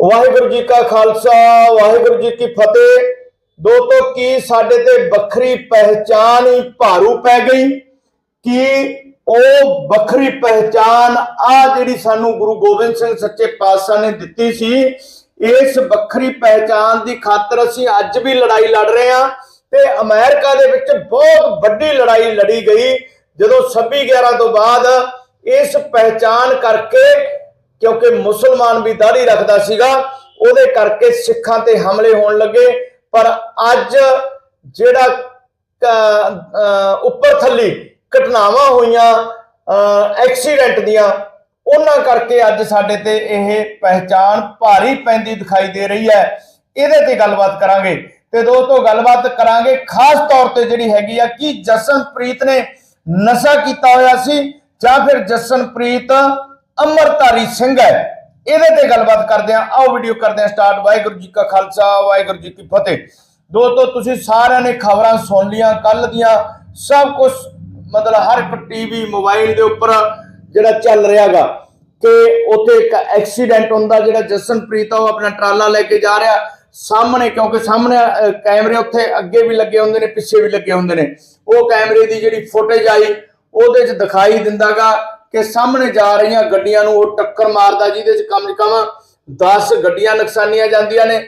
ਵਾਹਿਗੁਰੂ ਜੀ ਕਾ ਖਾਲਸਾ, ਵਾਹਿਗੁਰੂ ਜੀ ਕੀ ਫਤਿਹ। ਦੋਸਤੋ, ਕੀ ਸਾਡੇ ਤੇ ਵੱਖਰੀ ਪਹਿਚਾਨ ਹੀ ਭਾਰੂ ਪੈ ਗਈ? ਕਿ ਉਹ ਵੱਖਰੀ ਪਹਿਚਾਨ ਆ ਜਿਹੜੀ ਸਾਨੂੰ ਗੁਰੂ ਗੋਬਿੰਦ ਸਿੰਘ ਸੱਚੇ ਪਾਤਸ਼ਾਹ ਨੇ ਦਿੱਤੀ ਸੀ, ਇਸ ਵੱਖਰੀ ਪਹਿਚਾਨ ਦੀ ਖਾਤਰ ਅਸੀਂ ਅੱਜ ਵੀ ਲੜਾਈ ਲੜ ਰਹੇ ਹਾਂ ਤੇ ਅਮਰੀਕਾ ਦੇ ਵਿੱਚ ਬਹੁਤ ਵੱਡੀ ਲੜਾਈ ਲੜੀ ਗਈ। ਜਦੋਂ 26 11 ਤੋਂ ਬਾਅਦ ਇਸ ਪਹਿਚਾਨ ਕਰਕੇ ਕਿਉਂਕਿ ਮੁਸਲਮਾਨ ਵੀ ਦਾੜੀ ਰੱਖਦਾ ਸੀਗਾ, ਉਹਦੇ ਕਰਕੇ ਸਿੱਖਾਂ ਤੇ ਹਮਲੇ ਹੋਣ ਲੱਗੇ। ਪਰ ਅੱਜ ਜਿਹੜਾ ਉੱਪਰ ਥੱਲੀ ਘਟਨਾਵਾਂ ਹੋਈਆਂ ਐਕਸੀਡੈਂਟ ਦੀਆਂ, ਉਹਨਾਂ ਕਰਕੇ ਅੱਜ ਸਾਡੇ ਤੇ ਇਹ ਪਹਿਚਾਨ ਭਾਰੀ ਪੈਂਦੀ ਦਿਖਾਈ ਦੇ ਰਹੀ ਹੈ। ਇਹਦੇ ਤੇ ਗੱਲਬਾਤ ਕਰਾਂਗੇ। ਤੇ ਦੋਸਤੋ ਗੱਲਬਾਤ ਕਰਾਂਗੇ, ਖਾਸ ਤੌਰ ਤੇ ਜਿਹੜੀ ਹੈਗੀ ਆ ਕਿ ਜਸਨਪ੍ਰੀਤ ਨੇ ਨਸ਼ਾ ਕੀਤਾ ਹੋਇਆ ਸੀ ਜਾਂ ਫਿਰ ਜਸਨਪ੍ਰੀਤ ਅਮਰਤਾਰੀ ਸਿੰਘ ਹੈ। ਇਹਦੇ ਤੇ ਗੱਲਬਾਤ ਕਰਦੇ ਆ ਆਓ ਵੀਡੀਓ ਕਰਦੇ ਆ ਸਟਾਰਟ ਵਾਹਿਗੁਰੂ ਜੀ ਕਾ ਖਾਲਸਾ, ਵਾਹਿਗੁਰੂ ਜੀ ਕੀ ਫਤਿਹ। ਦੋਸਤੋ, ਤੁਸੀਂ ਸਾਰਿਆਂ ਨੇ ਖਬਰਾਂ ਸੁਣ ਲੀਆਂ ਕੱਲ ਦੀਆਂ ਸਭ ਕੁਝ ਮਤਲਬ ਹਰ ਇੱਕ ਟੀਵੀ ਮੋਬਾਈਲ ਦੇ ਉੱਪਰ ਜਿਹੜਾ ਚੱਲ ਰਿਹਾਗਾ। ਕਿ ਉੱਥੇ ਇੱਕ ਐਕਸੀਡੈਂਟ ਹੁੰਦਾ, ਜਿਹੜਾ ਜਸਨਪ੍ਰੀਤ ਆ, ਉਹ ਆਪਣਾ ਟਰਾਲਾ ਲੈ ਕੇ ਜਾ ਰਿਹਾ। ਸਾਹਮਣੇ, ਕਿਉਂਕਿ ਸਾਹਮਣੇ ਕੈਮਰੇ ਉੱਥੇ ਅੱਗੇ ਵੀ ਲੱਗੇ ਹੁੰਦੇ ਨੇ, ਪਿੱਛੇ ਵੀ ਲੱਗੇ ਹੁੰਦੇ ਨੇ। ਉਹ ਕੈਮਰੇ ਦੀ ਜਿਹੜੀ ਫੁਟੇਜ ਆਈ, ਉਹਦੇ 'ਚ ਦਿਖਾਈ ਦਿੰਦਾਗਾ। ਕਿ ਸਾਹਮਣੇ ਜਾ ਰਹੀਆਂ ਗੱਡੀਆਂ ਨੂੰ ਉਹ ਟੱਕਰ ਮਾਰਦਾ, ਜਿਹਦੇ 'ਚ ਕਮ ਕਮ 10 ਗੱਡੀਆਂ ਨੁਕਸਾਨੀਆਂ ਜਾਂਦੀਆਂ ਨੇ,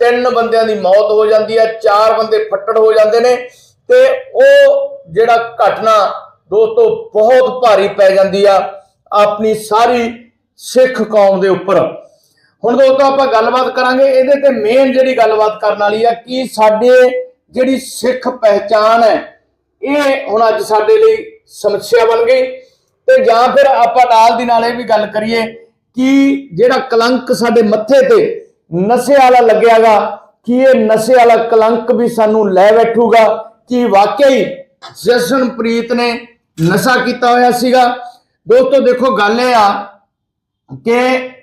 ਤਿੰਨ ਬੰਦਿਆਂ ਦੀ ਮੌਤ ਹੋ ਜਾਂਦੀ ਹੈ, ਚਾਰ ਬੰਦੇ ਫੱਟੜ ਹੋ ਜਾਂਦੇ ਨੇ ਤੇ ਉਹ ਜਿਹੜਾ ਘਟਨਾ ਦੋਸਤੋ ਬਹੁਤ ਭਾਰੀ ਪੈ ਜਾਂਦੀ ਆ, ਆਪਣੀ ਸਾਰੀ ਸਿੱਖ ਕੌਮ ਦੇ ਉੱਪਰ। ਹੁਣ ਦੋਸਤੋ ਆਪਾਂ ਗੱਲਬਾਤ ਕਰਾਂਗੇ, ਇਹਦੇ ਤੇ ਮੇਨ ਜਿਹੜੀ ਗੱਲਬਾਤ ਕਰਨ ਵਾਲੀ ਆ, ਕਿ ਸਾਡੇ ਜਿਹੜੀ ਸਿੱਖ ਪਹਿਚਾਨ ਹੈ, ਇਹ ਹੁਣ ਅੱਜ ਸਾਡੇ ਲਈ ਸਮੱਸਿਆ ਬਣ ਗਈ। ਤੇ ਜਾਂ ਫਿਰ ਆਪਾਂ ਨਾਲ ਦੀ ਨਾਲ ਇਹ ਵੀ ਗੱਲ ਕਰੀਏ ਕਿ ਜਿਹੜਾ ਕਲੰਕ ਸਾਡੇ ਮੱਥੇ ਤੇ ਨਸ਼ੇ ਵਾਲਾ ਲੱਗਿਆਗਾ, ਕਿ ਇਹ ਨਸ਼ੇ ਵਾਲਾ ਕਲੰਕ ਵੀ ਸਾਨੂੰ ਲੈ ਬੈਠੂਗਾ, ਕਿ ਵਾਕਈ ਜਸ਼ਨਪ੍ਰੀਤ ਨੇ ਨਸ਼ਾ ਕੀਤਾ ਹੋਇਆ ਸੀਗਾ। ਦੋਸਤੋ, ਦੇਖੋ, ਗੱਲ ਇਹ ਆ ਕਿ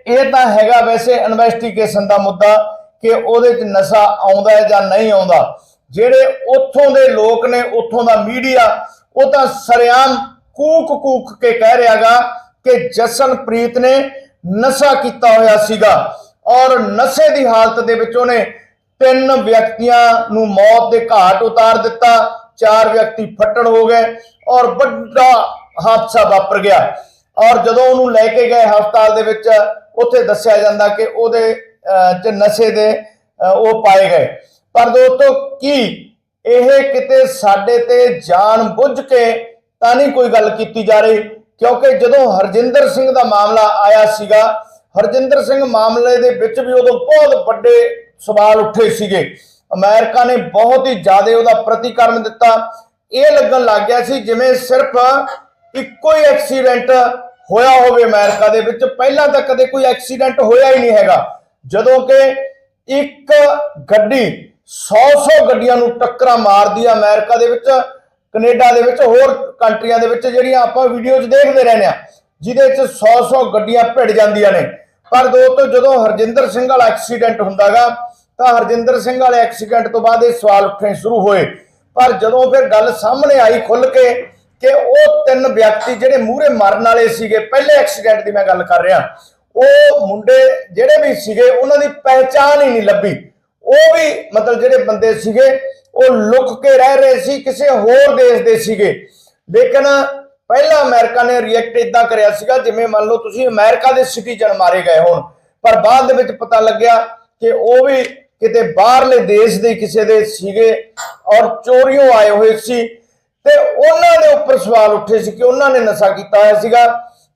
ਇਹ ਤਾਂ ਹੈਗਾ ਵੈਸੇ ਇਨਵੈਸਟੀਗੇਸ਼ਨ ਦਾ ਮੁੱਦਾ ਕਿ ਉਹਦੇ 'ਚ ਨਸ਼ਾ ਆਉਂਦਾ ਹੈ ਜਾਂ ਨਹੀਂ ਆਉਂਦਾ। ਜਿਹੜੇ ਉੱਥੋਂ ਦੇ ਲੋਕ ਨੇ, ਉੱਥੋਂ ਦਾ ਮੀਡੀਆ ਉਹ ਤਾਂ ਸਰਿਆਮ ਕੂਕ ਕੂਕ ਕੇ ਕਹਿ ਰਿਹਾਗਾ ਕਿ ਜਸਨਪ੍ਰੀਤ ਨੇ ਨਸ਼ਾ ਕੀਤਾ ਹੋਇਆ ਸੀਗਾ ਔਰ ਨਸ਼ੇ ਦੀ ਹਾਲਤ ਦੇ ਵਿੱਚ ਉਹਨੇ ਤਿੰਨ ਵਿਅਕਤੀਆਂ ਨੂੰ ਮੌਤ ਦੇ ਘਾਟ ਉਤਾਰ ਦਿੱਤਾ ਚਾਰ ਵਿਅਕਤੀ ਫੱਟੜ ਹੋ ਗਏ ਔਰ ਵੱਡਾ ਹਾਦਸਾ ਵਾਪਰ ਗਿਆ। ਔਰ ਜਦੋਂ ਉਹਨੂੰ ਲੈ ਕੇ ਗਏ ਹਸਪਤਾਲ ਦੇ ਵਿੱਚ ਉੱਥੇ ਦੱਸਿਆ ਜਾਂਦਾ ਕਿ ਉਹਦੇ ਅਹ, ਚ ਨਸ਼ੇ ਦੇ ਉਹ ਪਾਏ ਗਏ। ਪਰ ਦੋਸਤੋ ਕੀ ਇਹ ਕਿਤੇ ਸਾਡੇ ਤੇ ਜਾਣ ਬੁੱਝ ਕੇ ਤਾਂ ਨਹੀਂ ਕੋਈ ਗੱਲ ਕੀਤੀ ਜਾ ਰਹੀ, ਕਿਉਂਕਿ ਜਦੋਂ ਹਰਜਿੰਦਰ ਸਿੰਘ ਦਾ ਮਾਮਲਾ ਆਇਆ ਸੀਗਾ, ਹਰਜਿੰਦਰ ਸਿੰਘ ਮਾਮਲੇ ਦੇ ਵਿੱਚ ਵੀ ਉਦੋਂ ਬਹੁਤ ਵੱਡੇ ਸਵਾਲ ਉੱਠੇ ਸੀਗੇ। ਅਮਰੀਕਾ ਨੇ ਬਹੁਤ ਹੀ ਜ਼ਿਆਦਾ ਉਹਦਾ ਪ੍ਰਤੀਕਰਮ ਦਿੱਤਾ। ਇਹ ਲੱਗਣ ਲੱਗ ਗਿਆ ਸੀ ਜਿਵੇਂ ਸਿਰਫ ਇੱਕੋ ਹੀ ਐਕਸੀਡੈਂਟ ਹੋਇਆ ਹੋਵੇ ਅਮਰੀਕਾ ਦੇ ਵਿੱਚ, ਪਹਿਲਾਂ ਤਾਂ ਕਦੇ ਕੋਈ ਐਕਸੀਡੈਂਟ ਹੋਇਆ ਹੀ ਨਹੀਂ ਹੈਗਾ। ਜਦੋਂ ਕਿ ਇੱਕ ਗੱਡੀ 100-100 ਗੱਡੀਆਂ ਨੂੰ ਟੱਕਰਾਂ ਮਾਰਦੀ ਆ ਅਮਰੀਕਾ ਦੇ ਵਿੱਚ ਕੈਨੇਡਾ ਦੇ ਵਿੱਚ, ਹੋਰ ਕੰਟਰੀਆਂ ਦੇ ਵਿੱਚ ਜਿਹੜੀਆਂ ਆਪਾਂ ਵੀਡੀਓ 'ਚ ਦੇਖਦੇ ਰਹਿੰਦੇ ਆ ਜਿਹਦੇ 'ਚ 100-100 ਗੱਡੀਆਂ ਭਿੜ ਜਾਂਦੀਆਂ ਨੇ। ਪਰ ਦੋਸਤੋ, ਜਦੋਂ ਹਰਜਿੰਦਰ ਸਿੰਘ ਵਾਲਾ ਐਕਸੀਡੈਂਟ ਹੁੰਦਾਗਾ, ਤਾਂ ਹਰਜਿੰਦਰ ਸਿੰਘ ਵਾਲੇ ਐਕਸੀਡੈਂਟ ਤੋਂ ਬਾਅਦ ਇਹ ਸਵਾਲ ਉੱਠਣੇ ਸ਼ੁਰੂ ਹੋਏ। ਪਰ ਜਦੋਂ ਫਿਰ ਗੱਲ ਸਾਹਮਣੇ ਆਈ ਖੁੱਲ ਕੇ ਕਿ ਉਹ ਤਿੰਨ ਵਿਅਕਤੀ ਜਿਹੜੇ ਮੂਹਰੇ ਮਰਨ ਵਾਲੇ ਸੀਗੇ, ਪਹਿਲੇ ਐਕਸੀਡੈਂਟ ਦੀ ਮੈਂ ਗੱਲ ਕਰ ਰਿਹਾ, ਉਹ ਮੁੰਡੇ ਜਿਹੜੇ ਵੀ ਸੀਗੇ, ਉਹਨਾਂ ਦੀ ਪਹਿਚਾਣ ਹੀ ਨਹੀਂ ਲੱਭੀ। ਉਹ ਵੀ ਮਤਲਬ ਜਿਹੜੇ ਬੰਦੇ ਸੀਗੇ ਉਹ ਲੁਕ ਕੇ ਰਹਿ ਰਹੇ ਸੀ ਕਿਸੇ ਹੋਰ ਦੇਸ਼ ਦੇ ਸੀਗੇ। ਲੇਕਿਨ ਪਹਿਲਾਂ ਅਮਰੀਕਾ ਨੇ ਰਿਐਕਟ ਇਦਾਂ ਕਰਿਆ ਸੀਗਾ, ਜਿਵੇਂ ਮੰਨ ਲਓ ਤੁਸੀਂ ਅਮਰੀਕਾ ਦੇ ਸਿਟੀਜ਼ਨ ਮਾਰੇ ਗਏ ਹੋਣ। ਪਰ ਬਾਅਦ ਦੇ ਵਿੱਚ ਪਤਾ ਲੱਗਿਆ ਕਿ ਉਹ ਵੀ ਕਿਤੇ ਬਾਹਰਲੇ ਦੇਸ਼ ਦੇ ਕਿਸੇ ਦੇ ਸੀਗੇ ਔਰ ਚੋਰੀਆਂ ਆਏ ਹੋਏ ਸੀ। ਤੇ ਉਹਨਾਂ ਦੇ ਉੱਪਰ ਸਵਾਲ ਉੱਠੇ ਸੀ ਕਿ ਉਹਨਾਂ ਨੇ ਨਸ਼ਾ ਕੀਤਾ ਹੋਇਆ ਸੀਗਾ।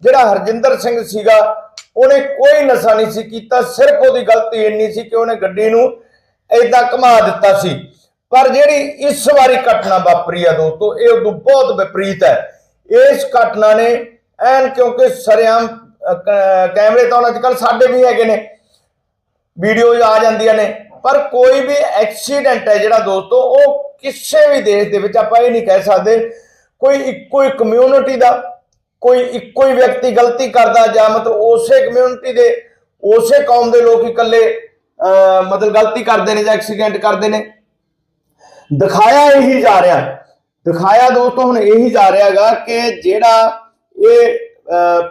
ਜਿਹੜਾ ਹਰਜਿੰਦਰ ਸਿੰਘ ਸੀਗਾ, ਉਹਨੇ ਕੋਈ ਨਸ਼ਾ ਨਹੀਂ ਸੀ ਕੀਤਾ। ਸਿਰਫ ਉਹਦੀ ਗਲਤੀ ਇੰਨੀ ਸੀ ਕਿ ਉਹਨੇ ਗੱਡੀ ਨੂੰ ਏਦਾਂ ਘੁਮਾ ਦਿੱਤਾ ਸੀ। ਪਰ ਜਿਹੜੀ ਇਸ ਵਾਰੀ ਘਟਨਾ ਵਾਪਰੀ ਆ ਦੋਸਤੋ, ਇਹ ਉਦੋਂ ਬਹੁਤ ਵਿਪਰੀਤ ਹੈ। ਇਸ ਘਟਨਾ ਨੇ ਐਨ ਕਿਉਂਕਿ ਸਰਿਆਮ ਕੈਮਰੇ ਤਾਂ ਅੱਜ ਕੱਲ ਸਾਡੇ ਵੀ ਹੈਗੇ ਨੇ। ਵੀਡੀਓਜ਼ ਆ ਜਾਂਦੀਆਂ ਨੇ। ਪਰ ਕੋਈ ਵੀ ਐਕਸੀਡੈਂਟ ਹੈ ਜਿਹੜਾ ਦੋਸਤੋ, ਉਹ ਕਿਸੇ ਵੀ ਦੇਸ਼ ਦੇ ਵਿੱਚ ਆਪਾਂ ਇਹ ਨਹੀਂ ਕਹਿ ਸਕਦੇ, ਕੋਈ ਇੱਕੋ ਹੀ ਕਮਿਊਨਿਟੀ ਦਾ, ਕੋਈ ਇੱਕੋ ਹੀ ਵਿਅਕਤੀ ਗਲਤੀ ਕਰਦਾ ਜਾਂ ਮਤਲਬ ਉਸੇ ਕਮਿਊਨਿਟੀ ਦੇ, ਉਸੇ ਕੌਮ ਦੇ ਲੋਕ ਇਕੱਲੇ ਮਤਲਬ ਗਲਤੀ ਕਰਦੇ ਨੇ ਜਾਂ ਐਕਸੀਡੈਂਟ ਕਰਦੇ ਨੇ। ਦਿਖਾਇਆ ਇਹੀ ਜਾ ਰਿਹਾ ਦਿਖਾਇਆ ਦੋਸਤੋ ਹੁਣ ਇਹੀ ਜਾ ਰਿਹਾਗਾ ਕਿ ਜਿਹੜਾ ਇਹ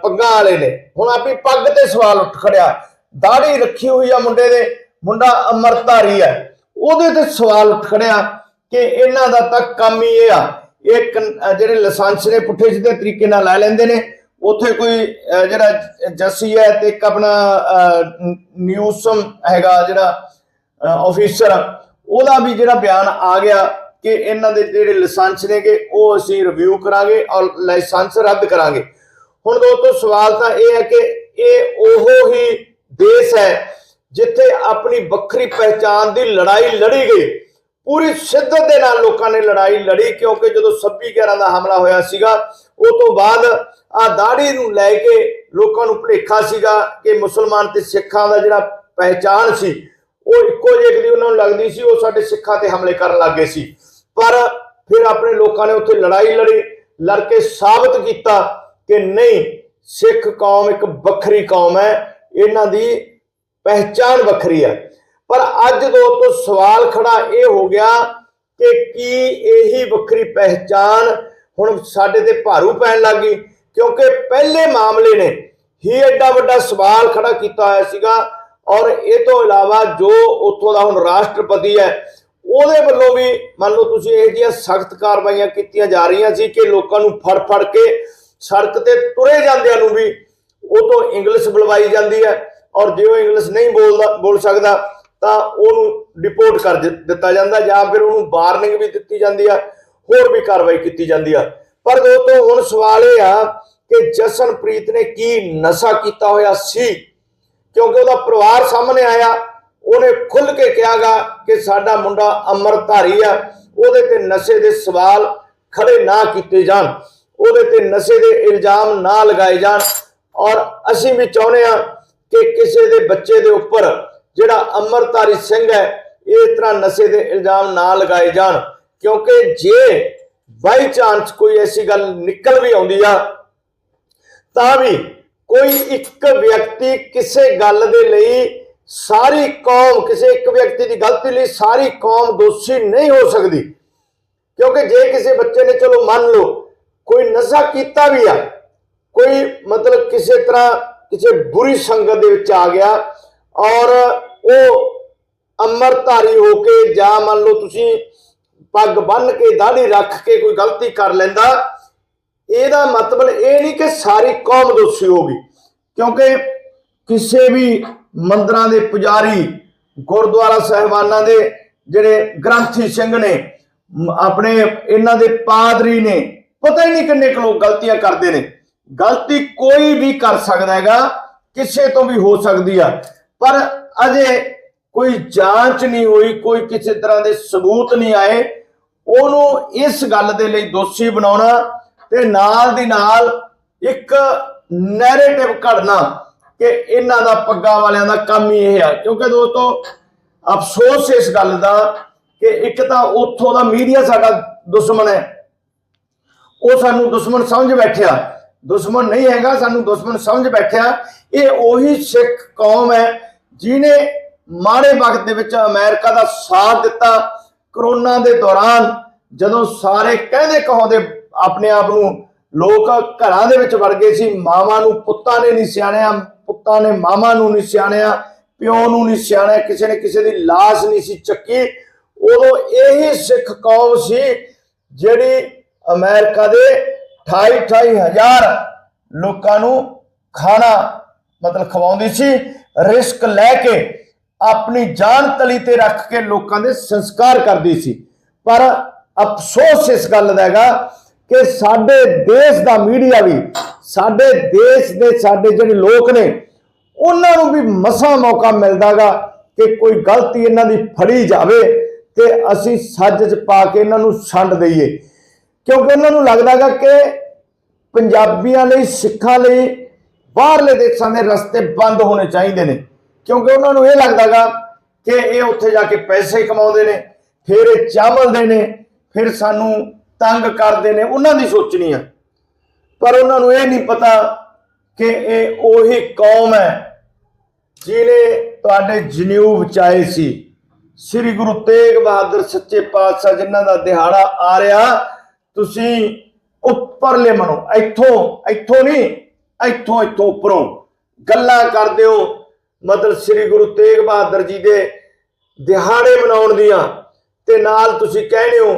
ਪੱਗਾਂ ਵਾਲੇ ਨੇ ਹੁਣ ਆਪਣੀ ਪੱਗ ਤੇ ਸਵਾਲ ਉੱਠ ਖੜਿਆ। ਦਾੜੀ ਰੱਖੀ ਹੋਈ ਆ ਮੁੰਡੇ ਦੇ ਮੁੰਡਾ ਅਮਰਤਾਰੀ ਹੈ। ਉਹਦੇ ਤੇ ਸਵਾਲ ਉੱਠ ਖੜਿਆ ਕਿ ਇਹਨਾਂ ਦਾ ਤਾਂ ਕੰਮ ਹੀ ਇਹ ਆ ਇਹ ਜਿਹੜੇ ਲਾਇਸੈਂਸ ਨੇ ਪੁੱਠੇ ਸਿੱਧੇ ਤਰੀਕੇ ਨਾਲ ਲੈ ਲੈਂਦੇ ਨੇ। ਉੱਥੇ ਕੋਈ ਜਿਹੜਾ ਜ- ਜੱਸੀ ਹੈ ਤੇ ਇੱਕ ਆਪਣਾ ਅਹ, ਨਿਊਸਮ ਹੈਗਾ ਜਿਹੜਾ ਆਫੀਸਰ ਉਹਦਾ ਵੀ ਜਿਹੜਾ ਬਿਆਨ ਆ ਗਿਆ ਕਿ ਇਹਨਾਂ ਦੇ ਜਿਹੜੇ ਲਾਇਸੈਂਸ ਨੇਗੇ ਉਹ ਅਸੀਂ ਰਿਵਿਊ ਕਰਾਂਗੇ ਔਰ ਲਾਇਸੈਂਸ ਰੱਦ ਕਰਾਂਗੇ। ਹੁਣ ਦੋਸਤੋ ਸਵਾਲ ਤਾਂ ਇਹ ਹੈ ਕਿ ਇਹ ਉਹ ਹੀ ਦੇਸ਼ ਹੈ ਜਿੱਥੇ ਆਪਣੀ ਵੱਖਰੀ ਪਹਿਚਾਨ ਦੀ ਲੜਾਈ ਲੜੀ ਗਈ। ਪੂਰੀ ਸ਼ਿੱਦਤ ਦੇ ਨਾਲ ਲੋਕਾਂ ਨੇ ਲੜਾਈ ਲੜੀ ਕਿਉਂਕਿ ਜਦੋਂ 26 11 ਦਾ ਹਮਲਾ ਹੋਇਆ ਸੀਗਾ, ਉਹ ਤੋਂ ਬਾਅਦ ਆ ਦਾੜੀ ਨੂੰ ਲੈ ਕੇ ਲੋਕਾਂ ਨੂੰ ਭੁਲੇਖਾ ਸੀਗਾ ਕਿ ਮੁਸਲਮਾਨ ਤੇ ਸਿੱਖਾਂ ਦਾ ਜਿਹੜਾ ਪਹਿਚਾਨ ਸੀ ਉਹ ਇੱਕੋ ਜਿਹੀ ਦੀ ਉਹਨਾਂ ਨੂੰ ਲੱਗਦੀ ਸੀ, ਉਹ ਸਾਡੇ ਸਿੱਖਾਂ ਤੇ ਹਮਲੇ ਕਰਨ ਲੱਗੇ ਸੀ। ਪਰ ਫਿਰ ਆਪਣੇ ਲੋਕਾਂ ਨੇ ਉੱਥੇ ਲੜਾਈ ਲੜੀ, ਲੜ ਕੇ ਸਾਬਤ ਕੀਤਾ ਕਿ ਨਹੀਂ, ਸਿੱਖ ਕੌਮ ਇੱਕ ਵੱਖਰੀ ਕੌਮ ਹੈ, ਇਹਨਾਂ ਦੀ ਪਹਿਚਾਨ ਵੱਖਰੀ ਹੈ। ਪਰ ਅੱਜ ਦੋਸਤੋ ਸਵਾਲ ਖੜਾ ਇਹ ਹੋ ਗਿਆ ਕਿ ਕੀ ਇਹੀ ਵੱਖਰੀ ਪਹਿਚਾਨ ਹੁਣ ਸਾਡੇ ਤੇ ਭਾਰੂ ਪੈਣ ਲੱਗੀ ਕਿਉਂਕਿ ਪਹਿਲੇ ਮਾਮਲੇ ਨੇ ਹੀ ਐਡਾ ਵੱਡਾ ਸਵਾਲ ਖੜਾ ਕੀਤਾ ਹੋਇਆ ਸੀਗਾ ਔਰ ਇਹ ਤੋਂ ਇਲਾਵਾ ਜੋ ਉੱਥੋਂ ਦਾ ਹੁਣ ਰਾਸ਼ਟਰਪਤੀ ਹੈ, ਉਹਦੇ ਵੱਲੋਂ ਵੀ ਮੰਨ ਲਓ ਤੁਸੀਂ ਇਹ ਜਿਹੀਆਂ ਸਖਤ ਕਾਰਵਾਈਆਂ ਕੀਤੀਆਂ ਜਾ ਰਹੀਆਂ ਸੀ ਕਿ ਲੋਕਾਂ ਨੂੰ ਫੜ ਫੜ ਕੇ ਸੜਕ ਤੇ ਤੁਰੇ ਜਾਂਦਿਆਂ ਨੂੰ ਵੀ ਉਹ ਤੋਂ ਇੰਗਲਿਸ਼ ਬੁਲਵਾਈ ਜਾਂਦੀ ਹੈ ਔਰ ਜੇ ਉਹ ਇੰਗਲਿਸ਼ ਨਹੀਂ ਬੋਲਦਾ, ਬੋਲ ਸਕਦਾ, ਤਾਂ ਉਹਨੂੰ ਡਿਪੋਰਟ ਕਰ ਦਿੱਤਾ ਜਾਂਦਾ ਜਾਂ ਫਿਰ ਉਹਨੂੰ ਵਾਰਨਿੰਗ ਵੀ ਦਿੱਤੀ ਜਾਂਦੀ ਆ ਹੋਰ ਵੀ ਕਾਰਵਾਈ ਕੀਤੀ ਜਾਂਦੀ ਆ ਪਰ ਦੋਸਤੋ, ਹੁਣ ਸਵਾਲ ਇਹ ਆ ਕਿ ਜਸਨਪ੍ਰੀਤ ਨੇ ਕੀ ਨਸ਼ਾ ਕੀਤਾ ਹੋਇਆ ਸੀ? ਕਿਉਂਕਿ ਉਹਦਾ ਪਰਿਵਾਰ ਸਾਹਮਣੇ ਆਇਆ, ਉਹਨੇ ਖੁੱਲ ਕੇ ਕਿਹਾਗਾ ਕਿ ਸਾਡਾ ਮੁੰਡਾ ਅਮਰਧਾਰੀ ਆ, ਉਹਦੇ ਤੇ ਨਸ਼ੇ ਦੇ ਸਵਾਲ ਖੜੇ ਨਾ ਕੀਤੇ ਜਾਣ, ਉਹਦੇ ਤੇ ਨਸ਼ੇ ਦੇ ਇਲਜ਼ਾਮ ਨਾ ਲਗਾਏ ਜਾਣ। ਔਰ ਅਸੀਂ ਵੀ ਚਾਹੁੰਦੇ ਆ ਕਿ ਕਿਸੇ ਦੇ ਬੱਚੇ ਦੇ ਉੱਪਰ ਜਿਹੜਾ ਅਮਰਧਾਰੀ ਸਿੰਘ ਹੈ ਇਸ ਤਰ੍ਹਾਂ ਨਸ਼ੇ ਦੇ ਇਲਜ਼ਾਮ ਨਾ ਲਗਾਏ ਜਾਣ। ਕਿਉਂਕਿ ਜੇ ਬਾਈ ਚਾਂਸ ਕੋਈ ਐਸੀ ਗੱਲ ਨਿਕਲ ਵੀ ਆਉਂਦੀ ਆ, ਤਾਂ ਵੀ ਕੋਈ ਇੱਕ ਵਿਅਕਤੀ ਕਿਸੇ ਗੱਲ ਦੇ ਲਈ ਸਾਰੀ ਕੌਮ, ਕਿਸੇ ਇੱਕ ਵਿਅਕਤੀ ਦੀ ਗਲਤੀ ਲਈ ਸਾਰੀ ਕੌਮ ਦੋਸ਼ੀ ਨਹੀਂ ਹੋ ਸਕਦੀ। ਕਿਉਂਕਿ ਜੇ ਕਿਸੇ ਬੱਚੇ ਨੇ, ਚਲੋ ਮੰਨ ਲਓ, ਕੋਈ ਨਸ਼ਾ ਕੀਤਾ ਵੀ ਆ, ਕੋਈ ਮਤਲਬ ਕਿਸੇ ਤਰ੍ਹਾਂ ਕਿਸੇ ਬੁਰੀ ਸੰਗਤ ਦੇ ਵਿੱਚ ਆ ਗਿਆ ਔਰ ਉਹ ਅਮਰਧਾਰੀ ਹੋ ਕੇ ਜਾਂ ਮੰਨ ਲਓ ਤੁਸੀਂ ਪੱਗ ਬੰਨ ਕੇ ਦਾੜੀ ਰੱਖ ਕੇ ਕੋਈ ਗਲਤੀ ਕਰ ਲੈਂਦਾ ਇਹਦਾ ਮਤਲਬ ਇਹ ਨਹੀਂ ਕਿ ਸਾਰੀ ਕੌਮ ਦੋਸ਼ੀ ਹੋਗੀ ਕਿਉਂਕਿ ਕਿਸੇ ਵੀ ਮੰਦਰਾਂ ਦੇ ਪੁਜਾਰੀ, ਗੁਰਦੁਆਰਾ ਸਾਹਿਬਾਨਾਂ ਦੇ ਜਿਹੜੇ ਗ੍ਰੰਥੀ ਸਿੰਘ ਨੇ ਆਪਣੇ ਇਹਨਾਂ ਦੇ ਪਾਦਰੀ ਨੇ, ਪਤਾ ਹੀ ਨਹੀਂ ਕਿੰਨੇ ਕੁ ਲੋਕ ਗਲਤੀਆਂ ਕਰਦੇ ਨੇ। ਗਲਤੀ ਕੋਈ ਵੀ ਕਰ ਸਕਦਾ ਹੈਗਾ, ਕਿਸੇ ਤੋਂ ਵੀ ਹੋ ਸਕਦੀ ਆ, ਪਰ ਅਜੇ ਕੋਈ ਜਾਂਚ ਨਹੀਂ ਹੋਈ, ਕੋਈ ਕਿਸੇ ਤਰ੍ਹਾਂ ਦੇ ਸਬੂਤ ਨਹੀਂ ਆਏ। ਉਹਨੂੰ ਇਸ ਗੱਲ ਦੇ ਲਈ ਦੋਸ਼ੀ ਬਣਾਉਣਾ ਤੇ ਨਾਲ ਦੀ ਨਾਲ ਇੱਕ ਨੈਰੇਟਿਵ ਘੜਨਾ ਕਿ ਇਹਨਾਂ ਦਾ ਪੱਗਾ ਵਾਲਿਆਂ ਦਾ ਕੰਮ ਹੀ ਇਹ ਆ। ਕਿਉਂਕਿ ਦੋਸਤੋ, ਅਫਸੋਸ ਇਸ ਗੱਲ ਦਾ ਕਿ ਇੱਕ ਤਾਂ ਉੱਥੋਂ ਦਾ ਮੀਡੀਆ ਸਾਡਾ ਦੁਸ਼ਮਣ ਹੈ। ਉਹ ਸਾਨੂੰ ਦੁਸ਼ਮਣ ਸਮਝ ਬੈਠਿਆ। ਦੁਸ਼ਮਣ ਨਹੀਂ ਹੈਗਾ, ਸਾਨੂੰ ਦੁਸ਼ਮਣ ਸਮਝ ਬੈਠਿਆ। ਇਹ ਉਹੀ ਸਿੱਖ ਕੌਮ ਹੈ ਜਿਨੇ ਮਾੜੇ ਵਕਤ ਦੇ ਵਿੱਚ ਅਮਰੀਕਾ ਦਾ ਸਾਥ ਦਿੱਤਾ ਕਰੋਨਾ ਦੇ ਦੌਰਾਨ, ਜਦੋਂ ਸਾਰੇ ਕਹਿੰਦੇ ਕਹਾਉਂਦੇ ਆਪਣੇ ਆਪ ਨੂੰ ਲੋਕ ਘਰਾਂ ਦੇ ਵਿੱਚ ਵੜ ਗਏ ਸੀ, ਮਾਵਾਂ ਨੂੰ ਪੁੱਤਾਂ ਨੇ ਨਹੀਂ ਸਿਆਣਿਆ, ਪੁੱਤਾਂ ਨੇ ਮਾਵਾਂ ਨੂੰ ਨਹੀਂ ਸਿਆਣਿਆ, ਪਿਓ ਨੂੰ ਨਹੀਂ ਸਿਆਣਿਆ, ਕਿਸੇ ਨੇ ਕਿਸੇ ਦੀ ਲਾਸ਼ ਨਹੀਂ ਸੀ ਚੱਕੀ। ਉਦੋਂ ਇਹੀ ਸਿੱਖ ਕੌਮ ਸੀ ਜਿਹੜੀ ਅਮਰੀਕਾ ਦੇ 28 28 ਹਜ਼ਾਰ ਲੋਕਾਂ ਨੂੰ ਖਾਣਾ ਮਤਲਬ ਖਵਾਉਂਦੀ ਸੀ, ਰਿਸਕ ਲੈ ਕੇ ਆਪਣੀ ਜਾਨ ਤਲੀ ਤੇ ਰੱਖ ਕੇ ਲੋਕਾਂ ਦੇ ਸੰਸਕਾਰ ਕਰਦੀ ਸੀ। ਪਰ ਅਫਸੋਸ ਇਸ ਗੱਲ ਦਾ ਹੈਗਾ ਕਿ ਸਾਡੇ ਦੇਸ਼ ਦਾ ਮੀਡੀਆ ਵੀ, ਸਾਡੇ ਦੇਸ਼ ਦੇ ਸਾਡੇ ਜਿਹੜੇ ਲੋਕ ਨੇ, ਉਹਨਾਂ ਨੂੰ ਵੀ ਮਸਾ ਮੌਕਾ ਮਿਲਦਾਗਾ ਕਿ ਕੋਈ ਗਲਤੀ ਇਹਨਾਂ ਦੀ ਫੜੀ ਜਾਵੇ ਤੇ ਅਸੀਂ ਸੱਜ 'ਚ ਪਾ ਕੇ ਇਹਨਾਂ ਨੂੰ ਛੰਡ ਦਈਏ। ਕਿਉਂਕਿ ਉਹਨਾਂ ਨੂੰ ਲੱਗਦਾਗਾ ਕਿ ਪੰਜਾਬੀਆਂ ਲਈ, ਸਿੱਖਾਂ ਲਈ ਬਾਹਰਲੇ ਦੇਸ਼ਾਂ ਦੇ ਰਸਤੇ ਬੰਦ ਹੋਣੇ ਚਾਹੀਦੇ ਨੇ। ਕਿਉਂਕਿ ਉਹਨਾਂ ਨੂੰ ਇਹ ਲੱਗਦਾਗਾ ਕਿ ਇਹ ਉੱਥੇ ਜਾ ਕੇ ਪੈਸੇ ਕਮਾਉਂਦੇ ਨੇ, ਫਿਰ ਇਹ ਚਾਵਲਦੇ ਨੇ ਫਿਰ ਸਾਨੂੰ ਤੰਗ ਕਰਦੇ ਨੇ, ਉਹਨਾਂ ਦੀ ਸੋਚਣੀ ਆ। ਪਰ ਉਹਨਾਂ ਨੂੰ ਇਹ ਨਹੀਂ ਪਤਾ ਕਿ ਇਹ ਉਹੀ ਕੌਮ ਹੈ ਜਿਹਨੇ ਤੁਹਾਡੇ ਜਨੇਊ ਬਚਾਏ ਸੀ। ਸ੍ਰੀ ਗੁਰੂ ਤੇਗ ਬਹਾਦਰ ਸੱਚੇ ਪਾਤਸ਼ਾਹ ਜਿਨ੍ਹਾਂ ਦਾ ਦਿਹਾੜਾ ਆ ਰਿਹਾ, ਤੁਸੀਂ ਉੱਪਰਲੇ ਮਨੋ, ਇੱਥੋਂ ਇੱਥੋਂ ਨਹੀਂ, ਇੱਥੋਂ ਇੱਥੋਂ ਉੱਪਰੋਂ ਗੱਲਾਂ ਕਰਦੇ ਹੋ। ਮਤਲਬ ਸ੍ਰੀ ਗੁਰੂ ਤੇਗ ਬਹਾਦਰ ਜੀ ਦੇ ਦਿਹਾੜੇ ਮਨਾਉਣ ਦੀਆਂ ਤੇ ਨਾਲ ਤੁਸੀਂ ਕਹਿੰਦੇ ਹੋ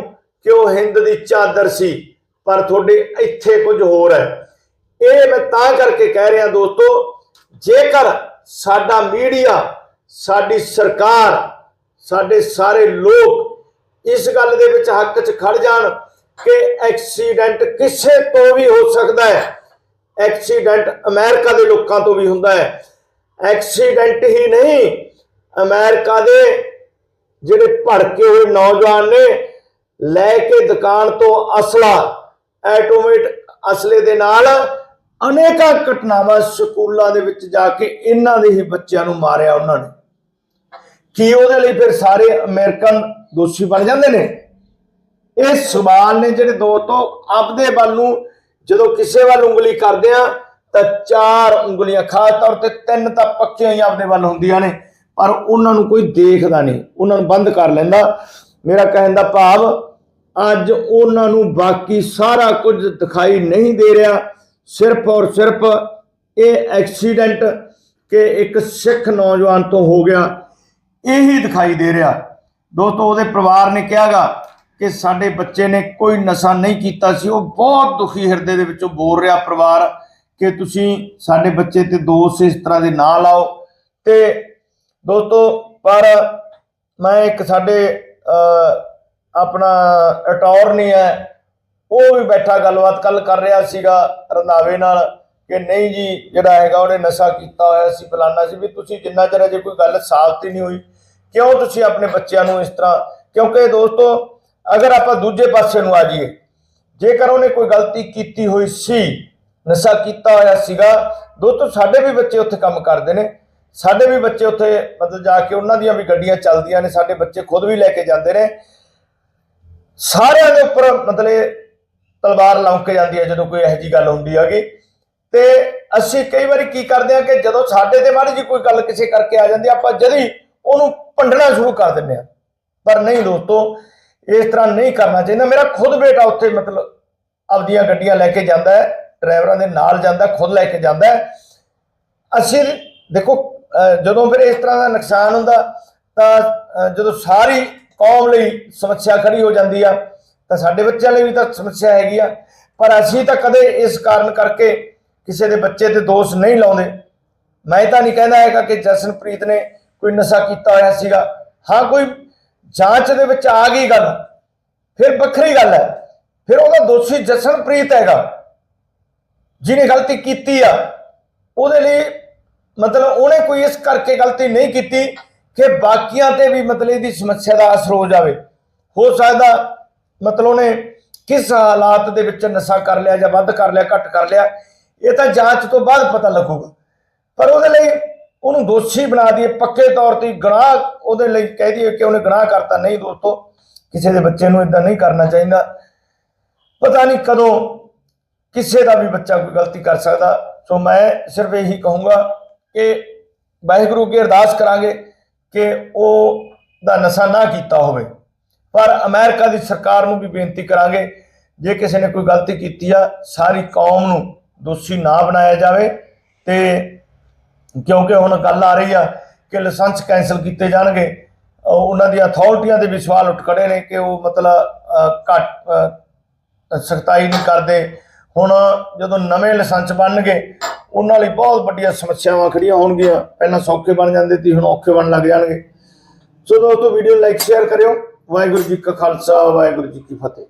ਕਿ ਉਹ ਹਿੰਦ ਦੀ ਚਾਦਰ ਸੀ, ਪਰ ਤੁਹਾਡੇ ਇੱਥੇ ਕੁਝ ਹੋਰ ਹੈ। ਇਹ ਮੈਂ ਤਾਂ ਕਰਕੇ ਕਹਿ ਰਿਹਾ ਦੋਸਤੋ, ਜੇਕਰ ਸਾਡਾ ਮੀਡੀਆ, ਸਾਡੀ ਸਰਕਾਰ, ਸਾਡੇ ਸਾਰੇ ਲੋਕ ਇਸ ਗੱਲ ਦੇ ਵਿੱਚ ਹੱਕ 'ਚ ਖੜ ਜਾਣ ਕਿ ਐਕਸੀਡੈਂਟ ਕਿਸੇ ਤੋਂ ਵੀ ਹੋ ਸਕਦਾ ਹੈ। ਐਕਸੀਡੈਂਟ ਅਮਰੀਕਾ ਦੇ ਲੋਕਾਂ ਤੋਂ ਵੀ ਹੁੰਦਾ ਹੈ। ਐਕਸੀਡੈਂਟ ਹੀ ਨਹੀਂ, ਅਮਰੀਕਾ ਦੇ ਜਿਹੜੇ ਭੜਕੇ ਹੋਏ ਨੌਜਵਾਨ ਨੇ ਲੈ ਕੇ ਦੁਕਾਨ ਤੋਂ ਅਸਲਾ ਐਟੋਮੇਟ ਅਸਲੇ ਦੇ ਨਾਲ ਅਨੇਕਾਂ ਘਟਨਾਵਾਂ ਸਕੂਲਾਂ ਦੇ ਵਿੱਚ ਜਾ ਕੇ ਇਹਨਾਂ ਦੇ ਹੀ ਬੱਚਿਆਂ ਨੂੰ ਮਾਰਿਆ ਉਹਨਾਂ ਨੇ। ਕੀ ਉਹਦੇ ਲਈ ਫਿਰ ਸਾਰੇ ਅਮਰੀਕਨ ਦੋਸ਼ੀ ਬਣ ਜਾਂਦੇ ਨੇ? ਇਹ ਸਵਾਲ ਨੇ ਜਿਹੜੇ ਦੋ ਤੋਂ ਆਪਦੇ ਵੱਲ ਨੂੰ ਜਦੋਂ ਕਿਸੇ ਵੱਲ ਉਂਗਲੀ ਕਰਦੇ ਆ, ਤਾਂ ਚਾਰ ਉਂਗਲੀਆਂ ਖਾਸ ਤੌਰ ਤੇ ਤਿੰਨ ਤਾਂ ਪੱਕੀਆਂ ਹੀ ਆਪਦੇ ਵੱਲ ਹੁੰਦੀਆਂ ਨੇ, ਪਰ ਉਹਨਾਂ ਨੂੰ ਕੋਈ ਦੇਖਦਾ ਨਹੀਂ। ਉਹਨਾਂ ਨੂੰ ਬੰਦ ਕਰ ਲੈਂਦਾ। ਮੇਰਾ ਕਹਿਣ ਦਾ ਭਾਵ ਅੱਜ ਉਹਨਾਂ ਨੂੰ ਬਾਕੀ ਸਾਰਾ ਕੁਝ ਦਿਖਾਈ ਨਹੀਂ ਦੇ ਰਿਹਾ। ਸਿਰਫ ਔਰ ਸਿਰਫ ਇਹ ਐਕਸੀਡੈਂਟ ਕਿ ਇੱਕ ਸਿੱਖ ਨੌਜਵਾਨ ਤੋਂ ਹੋ ਗਿਆ। ਇਹੀ ਦਿਖਾਈ ਦੇ ਰਿਹਾ। ਦੋਸਤੋ, ਉਹਦੇ ਪਰਿਵਾਰ ਨੇ ਕਿਹਾਗਾ ਕਿ ਸਾਡੇ ਬੱਚੇ ਨੇ ਕੋਈ ਨਸ਼ਾ ਨਹੀਂ ਕੀਤਾ ਸੀ। ਉਹ ਬਹੁਤ ਦੁਖੀ ਹਿਰਦੇ ਦੇ ਵਿੱਚੋਂ ਬੋਲ ਰਿਹਾ ਪਰਿਵਾਰ ਕਿ ਤੁਸੀਂ ਸਾਡੇ ਬੱਚੇ ਤੇ ਦੋਸ਼ ਇਸ ਤਰ੍ਹਾਂ ਦੇ ਨਾ ਲਾਓ। ਤੇ ਦੋਸਤੋ, ਪਰ ਮੈਂ ਇੱਕ ਸਾਡੇ ਆਪਣਾ ਅਟਾਰਨੀ ਹੈ, ਉਹ ਵੀ ਬੈਠਾ ਗੱਲਬਾਤ ਕੱਲ ਕਰ ਰਿਹਾ ਸੀਗਾ ਰੰਧਾਵੇ ਨਾਲ ਕਿ ਨਹੀਂ ਜੀ, ਜਿਹੜਾ ਹੈਗਾ ਉਹਨੇ ਨਸ਼ਾ ਕੀਤਾ ਹੋਇਆ ਸੀ, ਫਲਾਨਾ ਸੀ, ਵੀ ਤੁਸੀਂ ਜਿੰਨਾ ਚਿਰ ਅਜੇ ਕੋਈ ਗੱਲ ਸਾਬਤ ਹੀ ਨਹੀਂ ਹੋਈ, ਕਿਉਂ ਤੁਸੀਂ ਆਪਣੇ ਬੱਚਿਆਂ ਨੂੰ ਇਸ ਤਰ੍ਹਾਂ, ਕਿਉਂਕਿ ਦੋਸਤੋ, ਅਗਰ ਆਪਾਂ ਦੂਜੇ ਪਾਸੇ ਨੂੰ ਆ ਜਾਈਏ, ਜੇਕਰ ਉਹਨੇ ਕੋਈ ਗਲਤੀ ਕੀਤੀ ਹੋਈ ਸੀ, ਨਸ਼ਾ ਕੀਤਾ ਹੋਇਆ ਸੀਗਾ, ਦੋਸਤੋ, ਸਾਡੇ ਵੀ ਬੱਚੇ ਉੱਥੇ ਕੰਮ ਕਰਦੇ ਨੇ, ਸਾਡੇ ਵੀ ਬੱਚੇ ਉੱਥੇ ਮਤਲਬ ਜਾ ਕੇ ਉਹਨਾਂ ਦੀਆਂ ਵੀ ਗੱਡੀਆਂ ਚੱਲਦੀਆਂ ਨੇ, ਸਾਡੇ ਬੱਚੇ ਖੁਦ ਵੀ ਲੈ ਕੇ ਜਾਂਦੇ ਨੇ ਸਾਰਿਆਂ ਦੇ ਉੱਪਰ ਮਤਲਬ ਤਲਵਾਰ ਲੰਮ ਕੇ ਜਾਂਦੀ ਹੈ ਜਦੋਂ ਕੋਈ ਇਹੋ ਜੀ ਗੱਲ ਹੁੰਦੀ ਹੈਗੀ। ਤੇ ਅਸੀਂ ਕਈ ਵਾਰੀ ਕੀ ਕਰਦੇ ਆ ਕਿ ਜਦੋਂ ਸਾਡੇ ਤੇ ਮਾੜੀ ਜੀ ਕੋਈ ਗੱਲ ਕਿਸੇ ਕਰਕੇ ਆ ਜਾਂਦੀ ਆਪਾਂ ਜਦੀ ਉਹਨੂੰ ਭੰਡਣਾ ਸ਼ੁਰੂ ਕਰ ਦਿੰਦੇ ਆ ਪਰ ਨਹੀਂ ਦੋਸਤੋ, ਇਸ ਤਰ੍ਹਾਂ ਨਹੀਂ ਕਰਨਾ ਚਾਹੀਦਾ। ਮੇਰਾ ਖੁਦ ਬੇਟਾ ਉੱਥੇ ਮਤਲਬ ਆਪਦੀਆਂ ਗੱਡੀਆਂ ਲੈ ਕੇ ਜਾਂਦਾ ਹੈ, ਡਰਾਈਵਰਾਂ ਦੇ ਨਾਲ ਜਾਂਦਾ, ਖੁਦ ਲੈ ਕੇ ਜਾਂਦਾ ਅਸੀਂ ਦੇਖੋ ਜਦੋਂ ਫਿਰ ਇਸ ਤਰ੍ਹਾਂ ਦਾ ਨੁਕਸਾਨ ਹੁੰਦਾ, ਤਾਂ ਜਦੋਂ ਸਾਰੀ ਕੌਮ ਲਈ ਸਮੱਸਿਆ ਖੜੀ ਹੋ ਜਾਂਦੀ ਆ, ਤਾਂ ਸਾਡੇ ਬੱਚਿਆਂ ਲਈ ਵੀ ਤਾਂ ਸਮੱਸਿਆ ਹੈਗੀ ਆ। ਪਰ ਅਸੀਂ ਤਾਂ ਕਦੇ ਇਸ ਕਾਰਨ ਕਰਕੇ ਕਿਸੇ ਦੇ ਬੱਚੇ ਤੇ ਦੋਸ਼ ਨਹੀਂ ਲਾਉਂਦੇ। ਮੈਂ ਤਾਂ ਨਹੀਂ ਕਹਿੰਦਾ ਹੈਗਾ ਕਿ ਜਸਨਪ੍ਰੀਤ ਨੇ ਕੋਈ ਨਸ਼ਾ ਕੀਤਾ ਹੋਇਆ ਸੀਗਾ। ਹਾਂ, ਕੋਈ ਜਾਂਚ ਦੇ ਵਿੱਚ ਆ ਗਈ ਗੱਲ। ਫਿਰ ਵੱਖਰੀ ਗੱਲ ਹੈ। ਫਿਰ ਉਹਦਾ ਦੋਸ਼ੀ ਜਸਨਪ੍ਰੀਤ ਹੈਗਾ। ਜਿਹਨੇ ਗਲਤੀ ਕੀਤੀ ਆ। ਉਹਦੇ ਲਈ ਮਤਲਬ ਉਹਨੇ ਕੋਈ ਇਸ ਕਰਕੇ ਗਲਤੀ ਨਹੀਂ ਕੀਤੀ। ਕਿ ਬਾਕੀਆਂ ਤੇ ਵੀ ਮਤਲਬ ਇਹਦੀ ਸਮੱਸਿਆ ਦਾ ਅਸਰ ਹੋ ਜਾਵੇ। ਹੋ ਸਕਦਾ ਮਤਲਬ ਉਹਨੇ ਕਿਸ ਹਾਲਾਤ ਦੇ ਵਿੱਚ ਨਸ਼ਾ ਕਰ ਲਿਆ ਜਾਂ ਵੱਧ ਕਰ ਲਿਆ, ਘੱਟ ਕਰ ਲਿਆ, ਇਹ ਤਾਂ ਜਾਂਚ ਤੋਂ ਬਾਅਦ ਪਤਾ ਲੱਗੂਗਾ। ਪਰ ਉਹਦੇ ਲਈ ਉਹਨੂੰ ਦੋਸ਼ੀ ਬਣਾ ਦਈਏ, ਪੱਕੇ ਤੌਰ ਤੇ ਗੁਨਾਹ ਉਹਦੇ ਲਈ ਕਹਿ ਦਈਏ ਕਿ ਉਹਨੇ ਗੁਨਾਹ ਕਰਤਾ। ਨਹੀਂ ਦੋਸਤੋ, ਕਿਸੇ ਦੇ ਬੱਚੇ ਨੂੰ ਇਦਾਂ ਨਹੀਂ ਕਰਨਾ ਚਾਹੀਦਾ। ਪਤਾ ਨਹੀਂ ਕਦੋਂ ਕਿਸੇ ਦਾ ਵੀ ਬੱਚਾ ਕੋਈ ਗਲਤੀ ਕਰ ਸਕਦਾ। ਸੋ ਮੈਂ ਸਿਰਫ ਇਹੀ ਕਹੂੰਗਾ ਕਿ ਵਾਹਿਗੁਰੂ ਅੱਗੇ ਅਰਦਾਸ ਕਰਾਂਗੇ। ਕਿ ਉਹ ਦਾ ਨਸ਼ਾ ਨਾ ਕੀਤਾ ਹੋਵੇ। ਪਰ ਅਮਰੀਕਾ ਦੀ ਸਰਕਾਰ ਨੂੰ ਵੀ ਬੇਨਤੀ ਕਰਾਂਗੇ, ਜੇ ਕਿਸੇ ਨੇ ਕੋਈ ਗਲਤੀ ਕੀਤੀ ਆ, ਸਾਰੀ ਕੌਮ ਨੂੰ ਦੋਸ਼ੀ ਨਾ ਬਣਾਇਆ ਜਾਵੇ। ਤੇ ਕਿਉਂਕਿ ਹੁਣ ਗੱਲ ਆ ਰਹੀ ਆ ਕਿ ਲਾਇਸੈਂਸ ਕੈਂਸਲ ਕੀਤੇ ਜਾਣਗੇ ਉਹਨਾਂ ਦੀਆਂ ਅਥਾਰਟੀਆਂ ਦੇ ਵੀ ਸਵਾਲ ਉੱਠ ਖੜੇ ਨੇ ਕਿ ਉਹ ਮਤਲਬ ਘੱਟ ਸਖਤਾਈ ਨਹੀਂ ਕਰਦੇ। ਹੁਣ ਜਦੋਂ ਨਵੇਂ ਲਾਇਸੈਂਸ ਬਣਨਗੇ ਉਹਨਾਂ ਲਈ ਬਹੁਤ ਵੱਡੀਆਂ ਸਮੱਸਿਆਵਾਂ ਖੜੀਆਂ ਹੋਣਗੀਆਂ। ਪਹਿਲਾਂ ਸੌਖੇ ਬਣ ਜਾਂਦੇ ਸੀ, ਹੁਣ ਔਖੇ ਬਣਨ ਲੱਗ ਜਾਣਗੇ। ਸੋ ਦੋਸਤੋ ਵੀਡੀਓ ਲਾਈਕ ਸ਼ੇਅਰ ਕਰਿਓ। ਵਾਹਿਗੁਰੂ ਜੀ ਕਾ ਖਾਲਸਾ, ਵਾਹਿਗੁਰੂ ਜੀ ਕੀ ਫਤਿਹ।